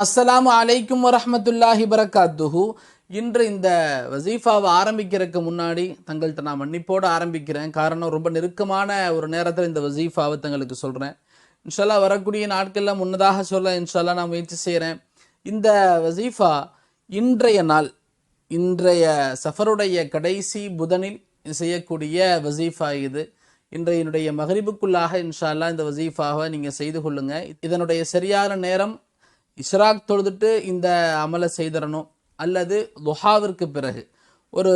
அஸ்ஸலாமு அலைக்கும் வரமத்துல்லாஹி பரக்காத்துஹு இன்று இந்த வசீஃபாவை ஆரம்பிக்கிறதுக்கு முன்னாடி தங்கள்கிட்ட நான் மன்னிப்போடு ஆரம்பிக்கிறேன். காரணம் ரொம்ப நெருக்கமான ஒரு நேரத்தில் இந்த வசீஃபாவை தங்களுக்கு சொல்கிறேன் இன்ஷால்லா வரக்கூடிய நாட்களில் முன்னதாக சொல்ல இன்ஷால்லா நான் முயற்சி செய்கிறேன் இந்த வசீஃபா இன்றைய நாள் இன்றைய சஃபருடைய கடைசி புதனில் செய்யக்கூடிய வசீஃபா இது. இன்றையினுடைய மகரிபுக்குள்ளாக இன்ஷால்லா இந்த வசீஃபாவை நீங்கள் செய்து கொள்ளுங்கள் இதனுடைய சரியான நேரம் இஷ்ராக் தொழுதுட்டு இந்த அமலை செய்திடணும். அல்லது துஹாவிற்கு பிறகு ஒரு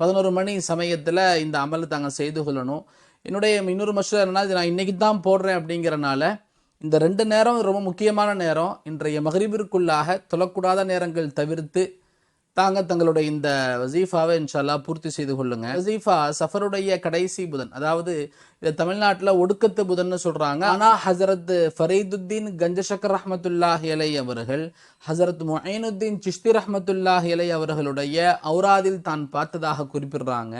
பதினோரு மணி சமயத்தில் இந்த அமலை தாங்க செய்து கொள்ளணும். என்னுடைய இன்னொரு மஷூர் என்னென்னா இது நான் இன்றைக்கி தான் போடுறேன் அப்படிங்கிறனால இந்த ரெண்டு நேரம் ரொம்ப முக்கியமான நேரம். இன்றைய மகரிபிற்குள்ளாக தொழக்கூடாத நேரங்கள் தவிர்த்து தாங்க தங்களுடைய இந்த வசீஃபாவை இன்ஷால்லா பூர்த்தி செய்து கொள்ளுங்க. வசீஃபா சஃபருடைய கடைசி புதன் அதாவது இதை தமிழ்நாட்டில் ஒடுக்கத்து புதன்னு சொல்கிறாங்க ஆனால் ஹசரத் ஃபரீதுத்தீன் கஞ்சசக்கர் ரஹமத்துல்லாஹ் இலை அவர்கள் ஹசரத் மொயினுத்தீன் சிஷ்தி ரஹமத்துல்லாஹ் இலை அவர்களுடைய ஔராதில் தான் பார்த்ததாக குறிப்பிடுறாங்க.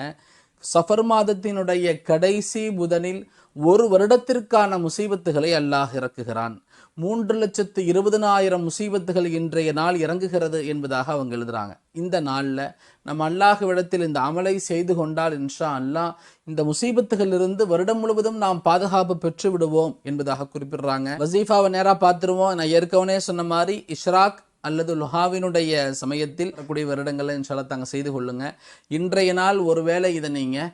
சஃபர் மாதத்தினுடைய கடைசி புதனில் ஒரு வருடத்திற்கான முசீபத்துகளை அல்லாஹ் இறக்குகிறான். மூன்று லட்சத்து இருபதனாயிரம் முசீபத்துகள் இன்றைய நாள் இறங்குகிறது என்பதாக அவங்க எழுதுறாங்க. இந்த நாளில் நம்ம அல்லாஹ்விடத்தில் இந்த அமலை செய்து கொண்டால் இன்ஷா அல்லாஹ் இந்த முசீபத்துகளிலிருந்து வருடம் முழுவதும் நாம் பாதுகாப்பு பெற்று விடுவோம் என்பதாக குறிப்பிடுறாங்க. வசீஃபாவை நேராக பார்த்துருவோம். நான் ஏற்கனவே சொன்ன மாதிரி இஷ்ராக் அல்லது லுஹாவினுடைய சமயத்தில் கூடிய வருடங்களை இன்ஷால்லா தாங்க செய்து கொள்ளுங்க. இன்றைய நாள் ஒருவேளை இதை நீங்கள்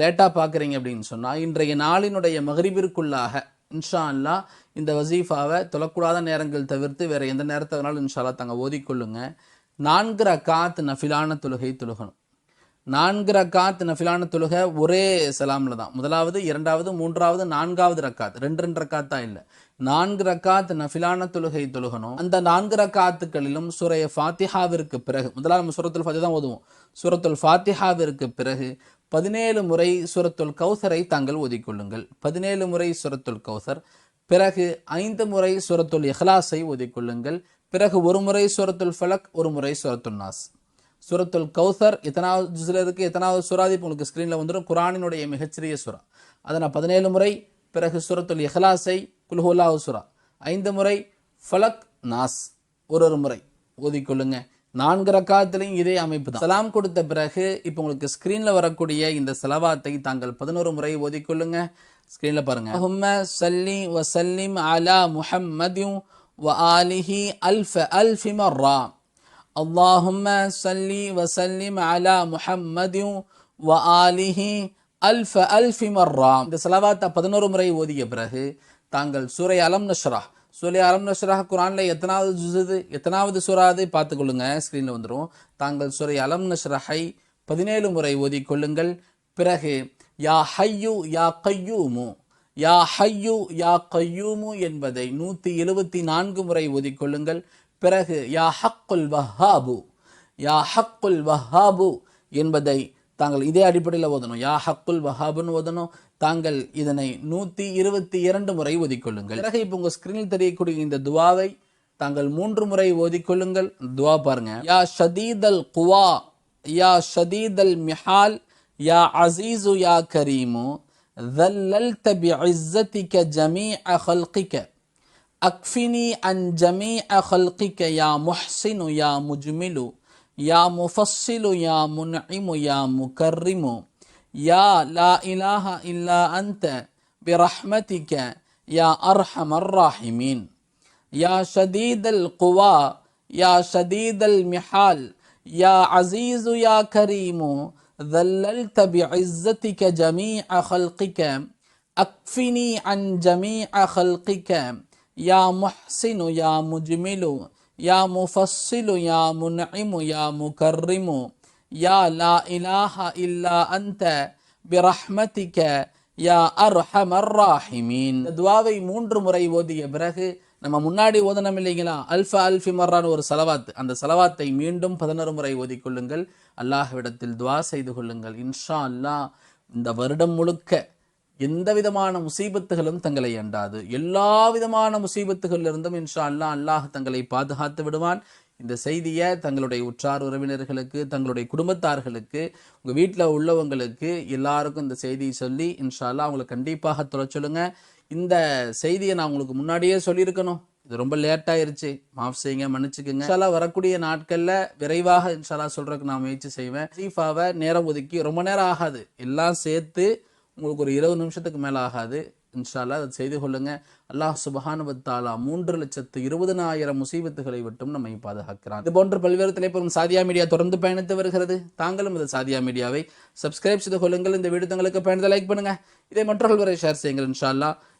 லேட்டாக பார்க்குறீங்க அப்படின்னு சொன்னால் இன்றைய நாளினுடைய மகரிபிற்குள்ளாக இன்ஷா அல்லா இந்த வசீஃபாவை தொழக்கூடாத நேரங்கள் தவிர்த்து வேறு எந்த நேரத்தை வேணாலும் இன்ஷாலா தாங்க ஓதிக்கொள்ளுங்க. நான்கு ரக்காத் நஃபிலான தொழுகை தொழுகணும். நான்கு ரக்காத் நஃபிலான தொழுகை ஒரே சலாமில் தான். முதலாவது இரண்டாவது மூன்றாவது நான்காவது ரக்காத். ரெண்டு ரெண்டு ரக்காத் தான் இல்லை. நான்கு ரக்காத் நஃபிலான தொழுகை தொழுகணும். அந்த நான்கு ரக்காத்துக்களிலும் சுரைய ஃபாத்திஹாவிற்கு பிறகு முதலாவது சுரத்துல் ஃபாத்தி தான் ஓதுவோம். சுரத்துல் ஃபாத்திஹாவிற்கு பிறகு பதினேழு முறை சுரத்துல் கௌசரை தாங்கள் ஓதிக்கொள்ளுங்கள். பதினேழு முறை சுரத்துல் கௌசர் பிறகு ஐந்து முறை சுரத்துல் இஹ்லாஸை ஓதிக்கொள்ளுங்கள். பிறகு ஒரு முறை சுரத்துல் ஃபலக் ஒரு முறை சுரத்துல் நாஸ். சுரத்துல் கௌசர் எத்தனாவது ஜுஸில் இருக்குது எத்தனாவது சுராதி உங்களுக்கு ஸ்க்ரீனில் வந்துடும் குரானினுடைய மிகச்சிறிய சுரா. அதை நான் பதினேழு முறை பிறகு சுரத்துல் இஹ்லாஸை குல்ஹுல்லாஹு சுரா. ஐந்து முறை ஃபலக் நாஸ். ஒரு ஒரு முறை ஓதிக்கொள்ளுங்க. நான்கு ரக்காத்திலையும் இதே அமைப்பு தான். சலாம் கொடுத்த பிறகு இப்போ உங்களுக்கு ஸ்க்ரீனில் வரக்கூடிய இந்த செலவாத்தை தாங்கள் பதினோரு முறை ஓதிக்கொள்ளுங்க. ஸ்க்ரீனில் பாருங்கள் அஹும்ம சல்லி வ சல்லிம் அலா முஹம்மதியும் வ ஆலிஹி அல்ஃப அல்ஃபி மர்ரா. அல்லாஹும்ம சல்லி வ சல்லிம் அலா முஹம்மதியும் வ ஆலிஹி அல்ஃப அல்ஃபி மர்ரா. இந்த செலவாத்தை பதினோரு முறை ஓதிய பிறகு தாங்கள் சூரை அலம் நஷ்ரா சூரை அலம் நஷ்ரா குரானில் எத்தனாவது ஜுசுது எத்தனாவது சுறாது பார்த்துக்கொள்ளுங்க ஸ்க்ரீனில் வந்துடும் தாங்கள் சூரை அலம் நஷ்ரஹை பதினேழு முறை ஓதிக்கொள்ளுங்கள் பிறகு யா ஹையு யா கையூமு. யா ஹையு யா கையூமு என்பதை நூற்றி எழுபத்தி நான்கு முறை ஒதிக்கொள்ளுங்கள். பிறகு யா ஹக்குல் வஹாபு. யா ஹக்குல் வஹாபு என்பதை தாங்கள் இதே அடிப்படையில் ஓதணும். யா ஹக்குல் வஹாபுன்னு ஓதணும். தாங்கள் இதனை நூற்றி இருபத்தி இரண்டு முறை ஒதிக்கொள்ளுங்கள். பிறகு இப்போ உங்கள் ஸ்க்ரீனில் தெரியக்கூடிய இந்த துவாவை தாங்கள் மூன்று முறை ஓதிக்கொள்ளுங்கள் துவா பாருங்க. யா ஷதீதல் குவா யா ஷதீதல் மிஹால் يا عزيز يا كريم ذللت بعزتك جميع خلقك. أكفني عن جميع خلقك يا محسن يا مجمل يا مفصل يا منعم يا مكرم. يا لا إله إلا أنت برحمتك يا أرحم الراحمين. يا شديد القوى يا شديد المحال. يا عزيز يا كريم ذللت بعزتك جميع خلقك أكفني عن جميع خلقك يا محسن يا مجمل يا مفصل يا منعم يا مكرم يا لا إله إلا أنت برحمتك யா அர்ஹமர் ராஹிமீன் இந்த துவாவை மூன்று முறை ஓதிய பிறகு நம்ம முன்னாடி ஓதனம் இல்லைங்களா? அல்ஃபா அல்ஃபி மர்ரான் ஒரு செலவாத் அந்த செலவாத்தை மீண்டும் பதினொரு முறை ஓதிக்கொள்ளுங்கள். அல்லாஹ்விடத்தில் துவா செய்து கொள்ளுங்கள். இன்ஷா அல்லாஹ் இந்த வருடம் முழுக்க எந்த விதமான முசீபத்துகளும் தங்களை அண்டாது. எல்லா விதமான முசீபத்துகளிலிருந்தும் இன்ஷா அல்லா அல்லாஹ் தங்களை பாதுகாத்து விடுவான். இந்த செய்தியை தங்களுடைய உற்றார் உறவினர்களுக்கு தங்களுடைய குடும்பத்தார்களுக்கு உங்கள் வீட்டில் உள்ளவங்களுக்கு எல்லாருக்கும் இந்த செய்தியை சொல்லி இன்ஷா அல்லாஹ் அவங்களை கண்டிப்பாக தொலை சொல்லுங்கள் இந்த செய்தியை நான் உங்களுக்கு முன்னாடியே சொல்லியிருக்கணும். இது ரொம்ப லேட் ஆயிருச்சு. மாஃப் செய்யுங்க மன்னிச்சுக்குங்க. இன்ஷாலா வரக்கூடிய நாட்கள்ல விரைவாக இன்ஷாலா சொல்றதுக்கு நான் முயற்சி செய்வேன். சீஃபாவை நேரம் ஒதுக்கி ரொம்ப நேரம் ஆகாது. எல்லாம் சேர்த்து உங்களுக்கு ஒரு இருபது நிமிஷத்துக்கு மேல ஆகாது. இன்ஷால்லா அதை செய்து கொள்ளுங்க. அல்லாஹ் சுபஹானு மூன்று லட்சத்து இருபதனாயிரம் முசீபத்துகளை விட்டும் நம்மை பாதுகாக்கிறான். இது போன்ற பல்வேறு தலைப்பெறும் சாதியா மீடியா தொடர்ந்து பயணித்து வருகிறது. தாங்களும் இந்த சாதியா மீடியாவை சப்ஸ்கிரைப் செய்து கொள்ளுங்கள். இந்த வீடியோ தங்களுக்கு பயணத்தை லைக் பண்ணுங்க. இதை மற்றவர்கள் வரை ஷேர் செய்யுங்கள் இன்ஷால்லா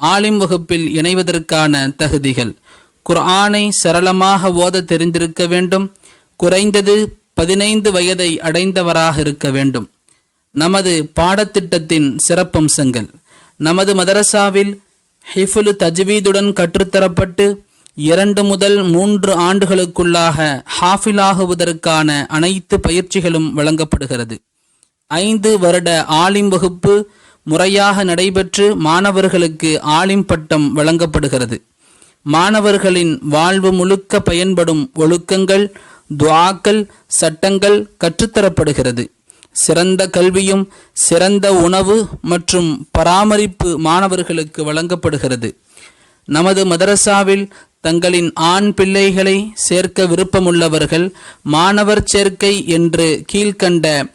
ஆலிம் வகுப்பில் இணைவதற்கான தகுதிகள். குர்ஆனை சரளமாக ஓத தெரிந்திருக்க வேண்டும். குறைந்தது பதினைந்து வயதை அடைந்தவராக இருக்க வேண்டும். நமது பாடத்திட்டத்தின் சிறப்பம்சங்கள். நமது மதரசாவில் ஹிஃபுல் தஜ்வீதுடன் கற்றுத்தரப்பட்டு இரண்டு முதல் மூன்று ஆண்டுகளுக்குள்ளாக ஹாஃபிலாகுவதற்கான அனைத்து பயிற்சிகளும் வழங்கப்படுகிறது. ஐந்து வருட ஆலிம் வகுப்பு முறையாக நடைபெற்று மாணவர்களுக்கு ஆலிம் பட்டம் வழங்கப்படுகிறது. மாணவர்களின் வாழ்வு முழுக்க பயன்படும் ஒழுக்கங்கள் துவாக்கள் சட்டங்கள் கற்றுத்தரப்படுகிறது. சிறந்த கல்வியும் சிறந்த உணவு மற்றும் பராமரிப்பு மாணவர்களுக்கு வழங்கப்படுகிறது. நமது மதரசாவில் தங்களின் ஆண் பிள்ளைகளை சேர்க்க விருப்பமுள்ளவர்கள் மாணவர் சேர்க்கை என்று கீழ்கண்ட